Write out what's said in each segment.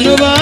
no.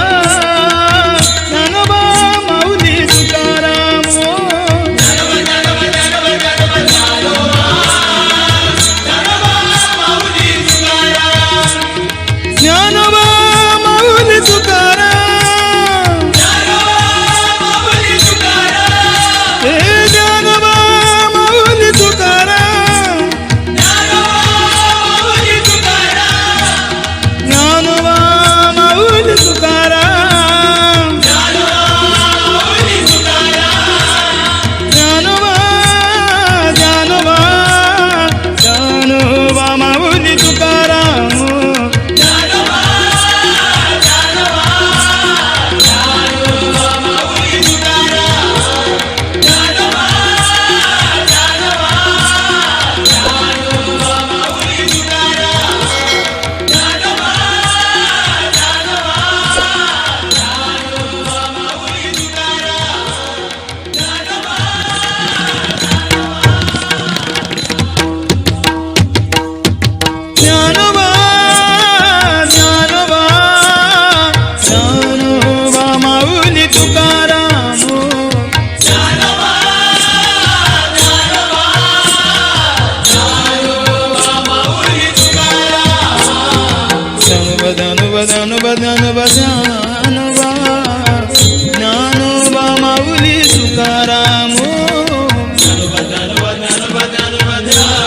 બદન બદન બદનવા જ્ઞાનો બા માઉલી સુકારામો બદન બદન બદન બધા